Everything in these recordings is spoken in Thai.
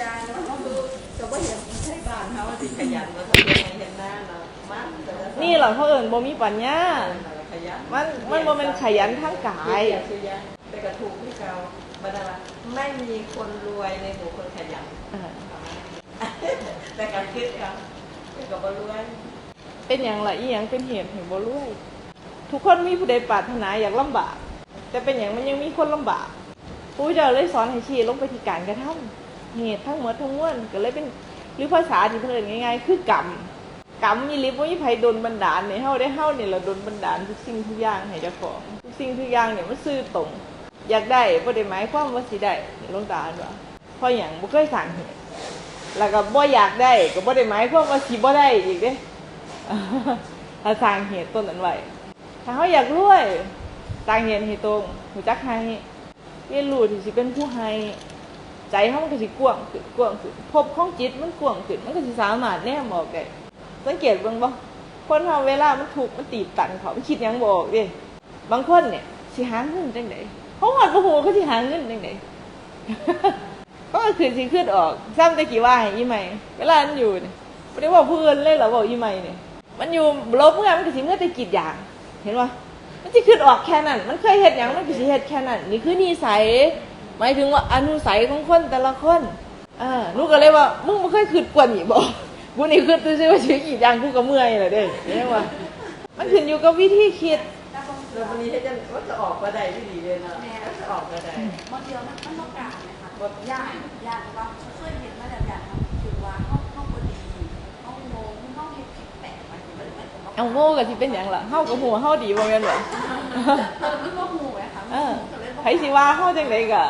ยางแล้วก็คือแต่ว่าเห็นใช่บ้านเขาสิขยันมาทำงานเห็นหน้าเนาะมันแต่ละนี่เหรอเขาเอิญบ่มีปัญญา ขยันมันมันบ่เป็นขยันทั้งกายคือยางแต่กระถูกที่เก่าบัดนั้นไม่มีคนรวยในหมู่คนขยัน เออแต่การคิดครับแต่ก็บ่รวยเป็นอย่างละอีหยังเป็นเหตุให้บ่รวยทุกคนมีผู้ใดปรารถนาอยากลำบาก แต่เป็นอย่างมันยังมีคนลำบากผู้เจ้าเลยสอนให้ชี้ลงไปที่การกระทำ เหตุทั้งหมดทั้งมวลก็เลยเป็นหรือภาษาที่เพิ่นง่ายๆคือกรรมกรรมมีลิบว่ามีไผดลบันดาลในเฮาได้เฮาเนี่ละดลบันดาลทุกสิ่งทุกอย่างให้เจ้าของทุกสิ่งทุกอย่างเนี่ยมันซื่อตรง อยากได้บ่ได้หมายความว่าสิได้ลงตาว่าเพราะหยังบ่เคยสร้างเหตุแล้วก็บ่อยากได้ก็บ่ได้หมายความว่าสิบ่ได้อีกเด้ถ้าสร้างเหตุต้นนั้นไว้ถ้าเขาอยากรวยสร้างเหตุให้ตรงหูจักให้เรียนรู้ที่สิเป็นผู้ให้ ใจเขามันก็สิกว้างขึ้นกว้างขึ้นพบของจิตมันกว้างขึ้นมันก็สิสามารถแนมออกได้สังเกตบิ่งบ่คนเราเวลามันถูกมันตีบตันเขามันคิดยังบอกเด้บางคนเนี่ยสิหาเงินจังไดเขาหอดบ่ฮู้เขาสิหาเงินจังไดก็คือสิขึ้นออกซ้ำแต่กี่ว่าให้อีใหม่เวลามันอยู่เนี่ยไม่ได้บอกเพื่อนเลยหรอบอกอีใหม่เนี่ยมันอยู่ลบเมื่อมันก็สิเมื่อต่กีดอย่าง เห็นปะมันจะขึ้นออกแค่นั้น มันเคยเห็ดอย่างมันก็สิเห็ดแค่นั้นนี่คือนิสัย หมายถึงว่าอนุสัยของคนแต่ละคนอ่าหนูก็เลยว่ามึงไม่เคยขึ้นกวนอีกบอกกูนี่ขึ้นตัวชื่อว่าชื่อกีดอย่างกูก็เมื่อยเลยเด้เห็นปะมันขึ้นอยู่กับวิธีคิดแล้ววันนี้ให้จะว่าจะออกมาได้ที่ดีเลยเนาะว่าจะออกมาได้บางทีมันมันต้องการนะคะแบบยากยากว่าช่วยเห็นมาแล้วยากถือว่าห้องห้องคนดีห้องโง่ห้องเห็ดผิดแปลกไปถึงมันมันผมเอาโง่กับที่เป็นอย่างล่ะเฮากับหัวเฮาดีบ่แม่นบ่เออมันก็หูไงค่ะเออไผสิว่าเฮาจังไดก็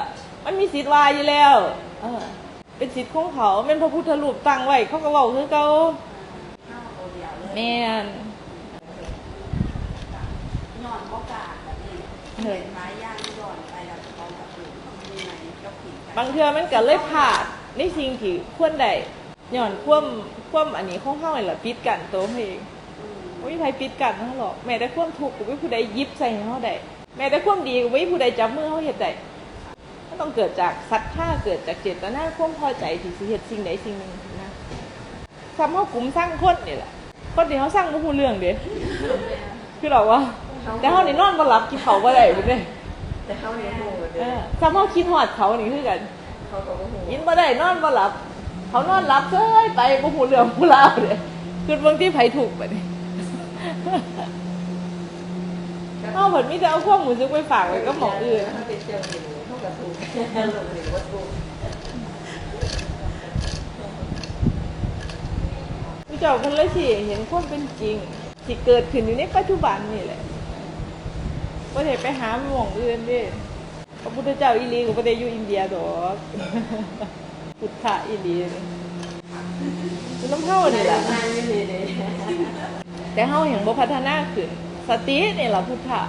มันมีสิทธิ์ว่าอยู่แล้ว เออ เป็นสิทธิ์ของเขาแม่นพระพุทธรูปตั้งไว้เขาก็เว้าคือเก่าห้าตัวเดียวเลยแม่นย้อนโอกาสแบบนี้เห็นไม้ย่างย้อนไปแล้วเขาแบบมีไหนก็ผิดบางเทื่อมันก็เลยพลาดในสิ่งที่ควรได้ย้อนความความอันนี้ของเฮานี่ล่ะปิดกันตัวเฮาเองบ่มีไผปิดกันเฮาหรอกแม้แต่ความทุกข์ก็บ่มีผู้ใดหยิบใส่ให้เฮาได้แม้แต่ความดีก็บ่มีผู้ใดจับมือเฮาเฮ็ดได้ มันต้องเกิดจากศรัทธาเกิดจากเจตนาความพอใจที่สิเฮ็ดสิ่งใดสิ่งหนึ่งนะทำเขากลุ่มสร้างคนนี่แหละคนที่เขาสร้างบ่ฮู้เรื่องเด้คือเราว่า แต่เขานี่นอนบ่หลับกินเขาวบ่ได้เพิ่นเด้แต่เขาเนี่ยโหดเลเอยอซ้ำเขาคิดฮอดเขานี่คือกันเขาก็โหดกินบ่ได้นอนบ่หลับ เขานอนหลับเฉยไปบ่ฮู้เรื่องผู้ราวเด้คือเบิ่งที่ไผถูกบัดนี้เฮาเพิ่นมีแต่เอาความรู้สึกไปฝากไว้กับหมออื่น เขาเจ้าหญิงเขากระถูกลงหรือว่าถูกผู้เจ้าเพิ่นลยสิเห็นความเป็นจริงที่เกิดขึ้นอยู่ในปัจจุบันนี่แหละบ่ได้ไปหาหม่องอื่นด้พระพุทธเจ้าอีหลีก็บ่ได้อยู่อินเดียดอกพุทธะอีหลีคือน้ำเฮานี่แหละนายไม่ดีเลยแต่เฮายังบ่พัฒนาขึ้น สตินี่แหละพุทธะ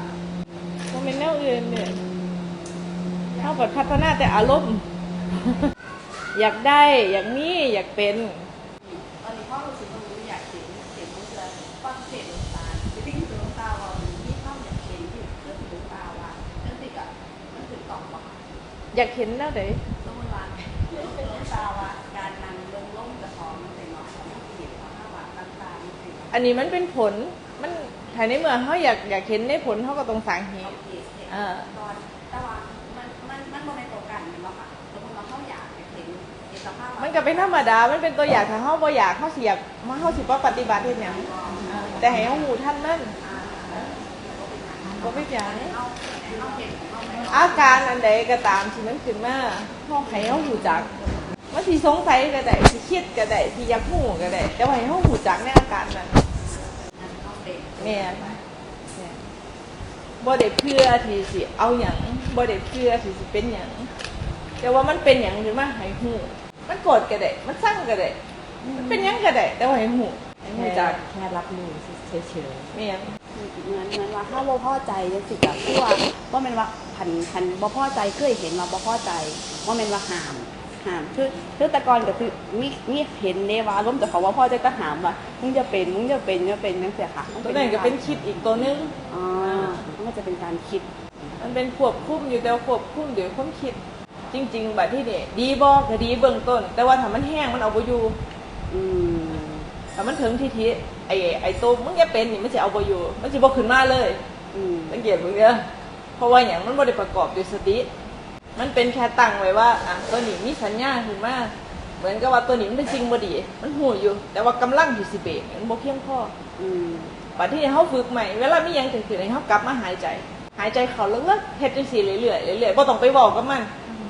บ่แม่นแนวอื่นเนี่ย เฮาก็พัฒนาแต่อารมณ์อยากได้อยากมีอยากเป็นตอนนี้พ่อรู้สึกว่าอยากเห็นเห็นมันจะฟังเสียงตาจะดิ้งตัวตาว่าที่เข้าอยากเห็นที่เรื่องถึงตาว่าเรื่องติดกับมันถึงตอบว่าอยากเห็นแนวใดสมมติว่าเรื่องเป็นตาว่าการนำลงล่มจะของมันเป็นเนาะของมันเห็นของห้าว่าต่างๆมันเป็นอันนี้มันเป็นผลมันถ้าในเมื่อเฮาอยากอยากเห็นในผลเฮาก็ต้องสางเหเอาตุเหตุเหตุอ่า สภาพมันก็เป็นธรรมดา มันเป็นตัวอย่างถ้าเฮาบ่อยากเฮาสิอยากมาเฮาสิบ่ปฏิบัติเฮ็ดหยังอ่าแต่ให้เฮาฮู้ทันมันบ่เป็นหยังอาเอาการอันใดก็ตามที่มันขึ้นมาเฮาให้เฮาฮู้จักมันสิสงสัยก็ได้สิคิดก็ได้สิอยากฮู้ก็ได้แต่ว่าให้เฮาฮู้จักในอาการนั้นเนแม่นบ่ได้เพื่อที่สิเอาหยังบ่ได้เพื่อที่สิเป็นหยังแต่ว่ามันเป็นหยังขึ้นมาให้ฮู้ มันโกรธก็ได้ มันสั่งก็ได้ มันเป็นหยังก็ได้ แต่ว่าให้ฮู้ให้ฮู้จักแค่รับรู้เฉยแม่นเหมือนเหมือนว่าถ้าบ่พอใจจังสิกับคือว่าว่าแม่นว่าพันพันบ่พอใจเคยเห็นว่าบ่พอใจว่าแม่นว่าห้ามห้ามคือคือแต่ก่อนก็คือมีมีเห็นเด้ว่าอารมณ์แต่เขาว่าพ่อใจก็ห้ามว่ามึงจะเป็นมึงจะเป็นจะเป็นจังซี่ค่ะมัตัวนั้นก็เป็นคิดอีกตัวหนึง อ๋อมันก็จะเป็นการคิด มันเป็นควบคุมอยู่แต่ว่าควบคุมโดยความคิด จริง ๆ บัดที่นี่ดีบ่ก็ดีเบื้องต้น แต่ว่าถ้ามันแห้งมันเอาบ่อยู่อืมถ้ามันถึงที่ทีไอ้ไอ้ตัวมึงจะเป็นนี่มันสิเอาบ่อยู่มันสิบ่ขึ้นมาเลย อืมสังเกตมึงเด้อเพราะว่าอย่างมันบ่ได้ประกอบด้วยสติ มันเป็นแค่ตั้งไว้ว่าอะตัวนี้มีสัญญาณขึ้นมาเหมือนกับว่าตัวนี้มันเป็นสิ่งบ่ดี มันหูอยู่ แต่ว่ากำลังที่สิเบรกมันบ่เพียงพออืมบัดที่เฮาฝึกใหม่เวลามีหยังเกิดขึ้นให้เฮากลับมาหายใจ หายใจเข้าลึกๆเฮ็ดจังซี่เรื่อยๆเรื่อยๆบ่ต้องไปบอกกับมัน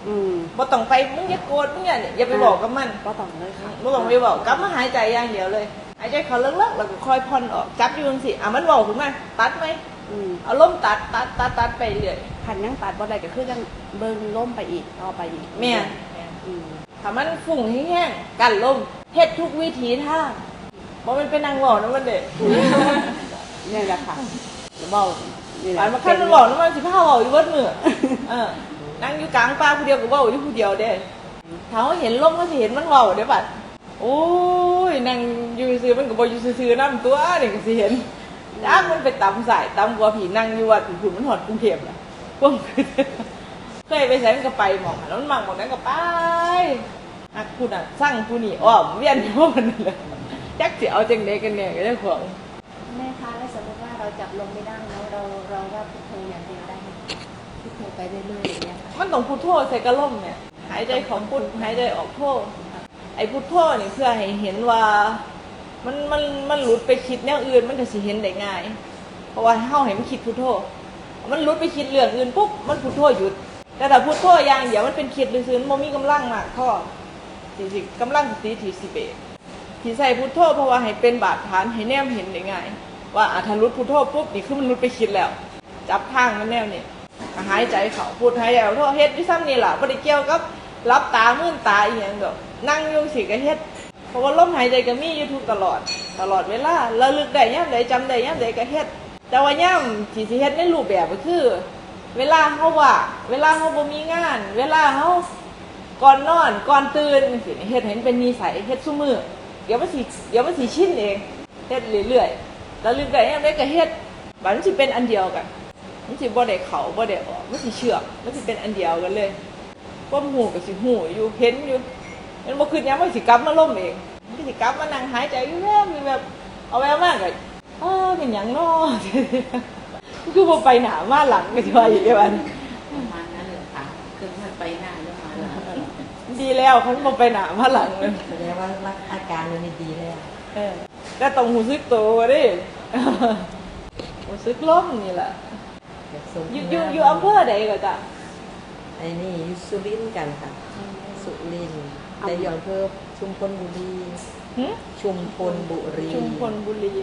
อืมบ่ต้องไปมึงอย่าโกรธมึงอย่าเนี่ยอย่าไปบอกกับมันก็ต้องเลยค่ะบ่ต้องไปบอกกลับมาหายใจอย่างเดียวเลยหายใจเข้าลึกๆแล้วก็ค่อยผ่อนออกจับอยู่จังซี่อะมันเว้าขึ้นมาตัดไหมอืมเอาลมตัดตัดตัดตัดไปเรื่อยขันยังตัดบ่ได้ก็คือยังเบิ่งล้มไปอีกต่อไปอีกแม่นอืมถ้ามันฝุ่งแห้งๆกันลมเฮ็ดทุกวิถีทางบ่มันเป็นนางเว้านะมันเด้นี่แหละค่ะเบ้านี่แหปาละนมาคันมันบอกนะมันสิพาเว้าอยู่เบิดมื้อเออ นั่งอยู่กลางป่าผู้เดียวก็เว้าอยู่ผู้เดียวเด้ถ้าเขาเห็นลมก็สิเห็นมันเว้าเด้บัดโอ้ยนั่งอยู่ซื่อๆมันก็บ่อยู่ซื่อๆนำตัวนี่ก็สิเห็นจ้ามันไปตำสายตำกว่าผีนั่งอยู่วัดผู้มันหอดกรุงเทพล่ะพวกเคยไปไสมันก็ไปหมองแล้วมันมังหมองนั้นก็ไปอักผู้น่ะสร้างผู้นี่อ้อมเวียนอยู่มันนั่นแหละจักสิเอาจังไดกันแน่ก็ได้ของแม่คะแล้วสมมติว่าเราจับลงไม่ได้แล้วเราเราว่าพุทโธอย่างเดียวได้ไหม พุทโธไปเรื่อยๆอย่างเงี้ยค่ะมันต้องพุทโธใส่กระล่มเนี่ย หายใจของพุทหายใจออกโธไอ้พุทโธนี่เพื่อให้เห็นว่ามันมันมันหลุดไปคิดแนวอื่นมันก็สิเห็นได้ง่าย เพราะว่าเฮาให้มันคิดพุทโธ มันหลุดไปคิดเรื่องอื่นปุ๊บมันพุทโธหยุด แต่ถ้าพุทโธอย่างเดียวมันเป็นคิดซื่อๆมันมีกำลังมากพอสิสิกำลังสติที่สิเบกที่ใส่พุทโธเพราะว่าให้เป็นบาดฐานให้แนมเห็นได้ง่าย ว่าอะถ้าหลุดพุทโธปุ๊บนี่คือมันหลุดไปคิดแล้ว จับทางมันแนวนี่ก็ หายใจเขาพูดหายใจออกโทษเฮ็ดที่ซ้ำนี่แหละบ่ได้เกี่ยวกับรับตามื่นตาอีหยังดอกนั่งยู่งสิก็เฮ็ดเพราะว่าลมหายใจก็มีอยู่ทุกตลอด ตลอดเวลาระลึกได้ย่ำใดจำได้ย่ำใดก็เฮ็ด แต่ว่าย่ำที่สิเฮ็ดในรูปแบบก็คือ เวลาเฮาว่า เวลาเฮาบ่มีงาน เวลาเฮาก่อนนอนก่อนตื่นสิเฮ็ดให้มันเป็นนิสัยเฮ็ดซุมือเดี๋ยวมันสิเดี๋ยวมันสิชินเองเฮ็ดเรื่อยๆระลึกได้ย่ำใดก็เฮ็ดบัดมันสิเป็นอันเดียวกัน มันสิบ่ได้เข้าบ่ได้ออกมันสิเชื่อมมันสิเป็นอันเดียวกันเลยความหูก็สิหูอยู่เห็นอยู่มันบ่คืนยังมันสิกลับมาล่มเองมันสิกลับมานั่งหายใจอยู่แบบมีแบบเอาแววมากเลยอ้าเป็นหยังน้อคือบ่ไปหนามาหลังก็สิว่าอยู่เดียวอันประมาณนั้นแหละค่ะคือมันไปหน้าแล้วมาหลังดีแล้วเขาบ่ไปหนามาหลังเลยแสดงว่าอาการมันดีแล้วเออก็ต้องหูซึกโตวเดิหูซึกล้มนี่แหละ อยู่อยู่อยู่อำเภอใดก็จ้ะไอ้นี่อยู่สุรินทร์กันค่ะ สุรินทร์แต่อยู่อำเภอชุมพลบุรีหึชุมพลบุรีชุมพลบุรี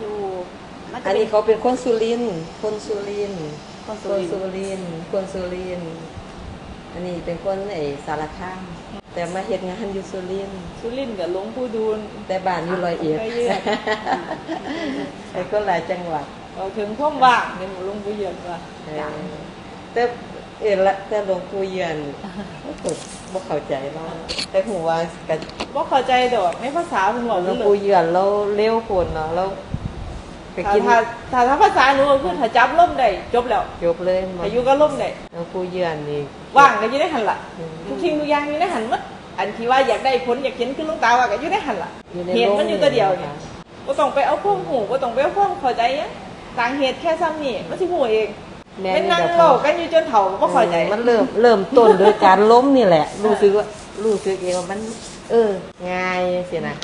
อยู่มันจะอันเป็นี้นเขาเป็นคนสุรินทร์คนสุรินทร์คนคสุนรินทสุร์รินทร์คนสุรินทร์อันนี้เป็นคนไอ้สารคามแต่มาเฮ็ดงานอยู่สุรินทร์สุรินทร์กับหลวงปู่ดูลแต่บ้านอยู่ร้อยเอ็ดร้อยเอ็ดไอ้คนหลายจังหวัด เราถึงพ่อมว่างในหมู่หลวงปู่เยือนว่าเออแต่เออละแต่หลวงปู่เยือนก็บ่เข้าใจเนาะแต่หัวกับบ่เข้าใจดอกในภาษาเพิ่นบอกหลวงเลปู่ยเยือนเราเร็วคนเนาะเราไปถ้ากินถ้าถ้าถ้าภาษาหนูก็คือถ้าจับล่มได้จบแล้วยกเลยมาอายุก็ล่มได้หลวงปู่เยือนนี่ว่างก็อยู่ในหันล่ะอืมทุกสิ่งทุกอย่างอยู่ในหันหมดอันที่ว่าอยากได้ผลอยากเห็นขึ้นหลุงตาว่าก็อยู่ในหันล่ะอยู่ในเหตุมันอยู่ตัวเดียวนี่ค่ะบ่ต้องไปเอาพวกหูบ่ต้องไปเอาพวกเข้าใจหยัง ต่างเหตุแค่ซ้ำนี่มันสิหูเองแม่เป็นนี่นั่งแบบเว้ากันอยู่จนเฒ่าก็บ่เข้าใจมันเริ่มเริ่มต้นโดยการล้มนี่แหละ รู้สึกว่ารู้สึกเองว่ามัน เออง่ายสินะ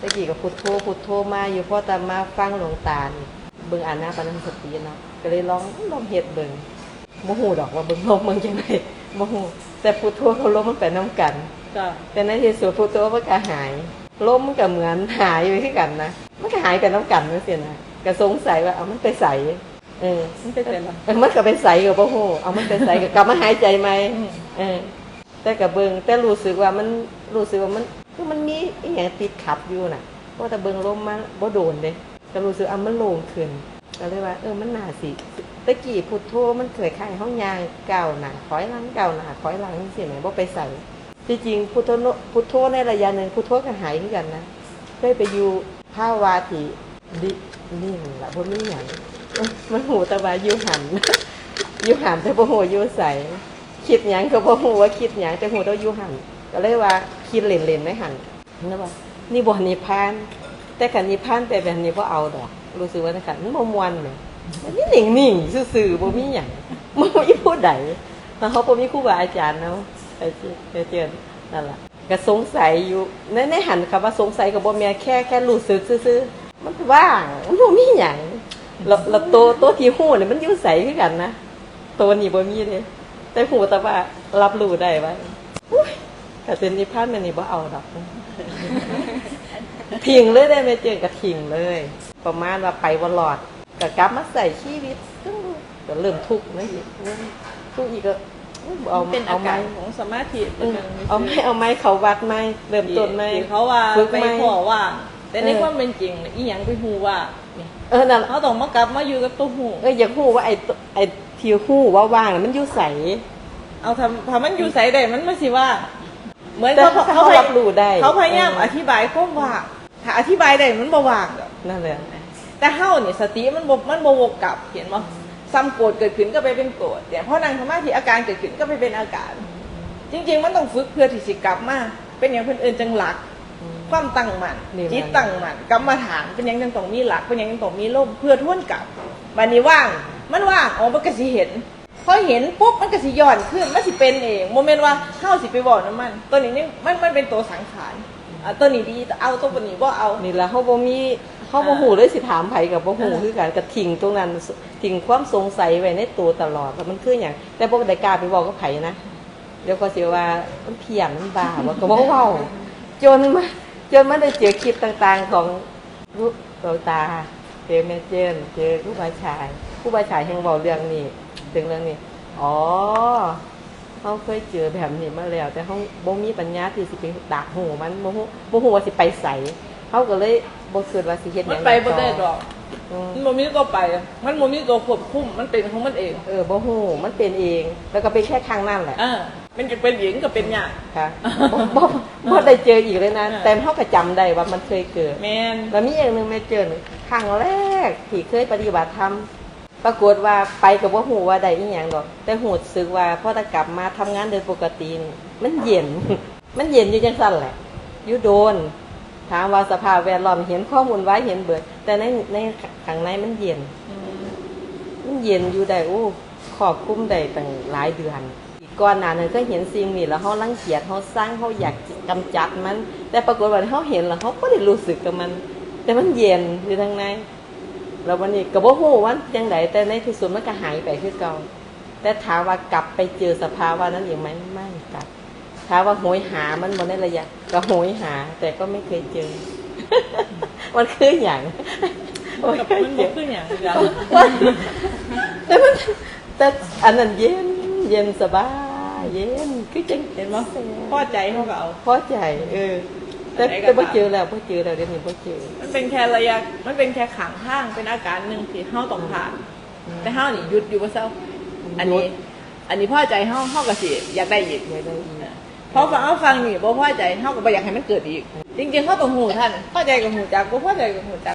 ตะกี้ก็พุทโธพุทโธมาอยู่พอแต่มาฟังหลวงตานี่เบิ่งอ่านหน้าปานนสติเนาะก็เลยลองลองเฮ็ดเบิ่งบ่ฮู้ดอกว่าเบิ่งลมเบิ่งจังไดบ่ฮู้แต่พุทโธกับลมมันไปนํกัน จ้ะแต่ในที่สุดพุทโธมันก็หายลมมันก็เหมือนหายไปคือกันนะมันก็หายไปนํกันจังซี่นะ ก็สงสัยว่าเอามันไปใส่เออมันเป็นเป็นล่ะเออมันก็ไปใส่กับพ่อโหเอามันไปใส่กับกลับมาหายใจไหมอืมเออ แต่กับเบิงแต่รู้สึกว่ามันรู้สึกว่ามันคือมันมีอหย่างติดขัดอยู่น่ะเพราะแต่เบิงลมมาบ่โดนเด้แต่รู้สึกอะมันโล่งขึ้นก็เลยว่า เออมันน่าสิตะกี้พุทโธมันเคยคล้ายห้องยางก้าวหน้าถอยหลังก้าวหน้าถอยหลังจังซี่แหมบ่ไปใส่ที่จริงพุทโธโนพุทโธในระยะหนึ่งพุทโธก็หายคือกันนะเคยไปอยู่ภาวาที่ ดินี่นล่ะบ่มีหยังมันหูตะวายู่หันยู่หันแต่บ่หูยู่ใสคิดหยังก็บ่ฮู้ว่าคิดหยังแต่ฮู้ว่าอยู่หันก็เลยว่าคิดเล่นๆในไม่หันนะว่านี่บ่นิพพาน แต่คันนิพพานแต่แบบนี้บ่เอาดอกรู้สึกว่าคันมันบม่วนแหมมันนี่นิ่งซื่อๆบ่มีหยังบ่มีผู้ใดแล้วเขาบ่มีครูบาอาจารย์เนาะไปเจอไปเจอนั่นแหละก็สงสัยอยู่ในในหันคำว่าสงสัยก็บ่แม่แค่แค่รู้สึกซื่อๆ มันว่างมันบ่มีหยังแล้วแล้วตัวตัวที่ฮู้เนี่ยมันอยู่ไสคือกันนะตัวนี้บ่มีเลยแต่หูแต่ว่ารับรู้ได้ว่าอุ๊ยแต่เป็นนิพพานมันนี่บ่เอาดอกทิ้งเลยได้ไหมเจอกับทิ้งเลย ประมาณว่าไปวันหลอดก็กลับมาใส่ชีวิตก็เริ่มทุกข์นะอีกทุกข์อีกก็เอาเป็นอาเอาไม้การของสมาธิเออเอาไม้เอาไม้เขาวัดไม้เริ่มต้นไม้ที่เขาว่าฝึกไปไม้ขอว่าง แต่ในเออความเป็นจริงน่ะอีหยังไปฮู้ว่านี่เออนั่นเขาต้องมากลับมาอยู่กับตัวหูเอออยากฮู้ว่าไอ้ตัวไอ้ที่ฮู้ว่าว่างน่ะมันอยู่ใสเอาทำทำมันอยู่ใส่ได้มันไม่สิว่า เหมือนแต่เขาถ้าเขาเขารับรู้ได้ เขาพยายามเออออธิบายความว่างถ้าอธิบายได้มันบ่ว่างดอก นั่นแหละ แต่เฮานี่สติมันบ่มันบ่วกกลับเห็นบ่ซ้ำโกรธเกิดขึ้นก็ไปเป็นโกรธแต่พอนั่งสมาธิอาการเกิดขึ้นก็ไปเป็นอาการ จริง ๆ มันต้องฝึกเพื่อที่สิกลับมาเป็นอย่างเพิ่นเอิ้นจังหลัก ความตั้งมั่นนี่มันจิตตั้งมั่นกรรมฐานเป็นอย่างจังต้องมีหลักเป็นอย่างจังต้องมีลมเพื่อทวนกลับบัดนี้ว่างมันว่างอ๋อมันก็สิเห็นพอเห็นปุ๊บมันก็สิย้อนขึ้นมันสิเป็นเองโมเมนต์ว่าเฮาสิไปบอกน้ำมัน ตัวนี้นี่มันมันเป็นตัวสังขารอะตัวนี้ดีเอาตัวนี้บ่เอานี่ละเขาบ่มีเขาบ่ฮู้เลยสิถามไผกับบ่ฮู้คือกันก็ทิ้งตรงนั้นทิ้งความสงสัยไว้ในตัวตลอดว่ามันคือหยังแต่บ่ได้กล้าไปบอกกับไผนะเดี๋ยวก็สิว่ามันเพี้ยนมันบ้าว่าก็บ่เว้าจนมา จนมาได้เจอคลิปต่างๆของลูกเราตา เจอแม่เจนเจอผู้บาชายผู้บาชายแห่งเว้าเรื่องนี้ถึงเรื่องนี้ อ๋อเขาเคยเจอแบบนี้มาแล้ว แต่เขาบ่มีปัญญาที่สิไปดักหูมันบ่ฮู้บ่ฮู้ว่าสิไปใสเขาก็เลยบ่คิดว่าสิเฮ็ดหมัยันงไปบ่ได้ดอกอืมมันบ่มีตัวไป มันบ่มีตัวควบคุมมันเป็นของมันเอง เออบ่ฮู้มันเป็นเอง แล้วก็เป็นแค่ครั้งนั้นแหละอ่า มันจะเป็นหญิงก็เป็นหยาค่ะบ่บ่บ่ได้เจออีกเลยนะอ่าแต่เขาก็จำได้ว่ามันเคยเกิดแมนแล้วมีอย่างหนึ่งไม่เจอหนึ่งครั้งแรกที่เคยปฏิบัติธรรมปรากฏว่าไปกับว่าหูว่าใดอีหยังดอก แต่หูสึกว่าพอตะกลับมาทำงานโดยปกตินี่มันเย็น มันเย็นอยู่จังสั้นแหละอยู่โดน ถามว่าสภาพแวดล้อมเห็นข้อมูลไว้เห็นเบิด แต่ในในข้างในมันเย็น มันเย็นอยู่ได้โอ้ขอบคุ้มได้ตั้งหลายเดือนอี กก่อนหน้านั้นก็เห็นสิ่งนี้แล้วเขารังเกียจเขาสร้างเขาอยากกำจัดมัน แต่ปรากฏว่าเขาเห็นแล้วเขาก็ได้รู้สึกกับมัน แต่มันเย็นอยู่ทางในแล้ววันนี้ก็บ่ฮู้ว่าจังไดแต่ในที่สุดมันก็หายไปคือเก่าแต่ถามว่ากลับไปเจอสภาวะนั้นอีกไหมไม่กลับถามว่าโหยหามันบนในระยะก็โหยหา แต่ก็ไม่เคยเจอ มันคืออย่างกับมันบ่คือหยังจ้ะแต่มันแต่อันนั้นเย็นเย็นสบาย เย็นคือจังเห็นบ่พอใจเขาก็เอา พอใจ เออ แต่ไหนก็แต่บ่ตามเจอแล้วบ่เจอแล้วเดี๋ยวนี้บ่เจอ มันเป็นแค่ระยะ มันเป็นแค่ขังข้างเป็นอาการหนึ่งที่เฮาต้องผ่าน แต่เฮานี่หยุดอยู่บ่เซาอันนี้ อันนี้พอใจเฮาเฮาก็สิอยากได้อีกไม่ได้อีกเพราะฟังเฮาฟังนี่บ่พอใจเฮาก็บ่อยากให้มันเกิดอีก จริงๆเฮาต้องหูท่านพอใจกับหูจักบ่พอใจกับหูจัก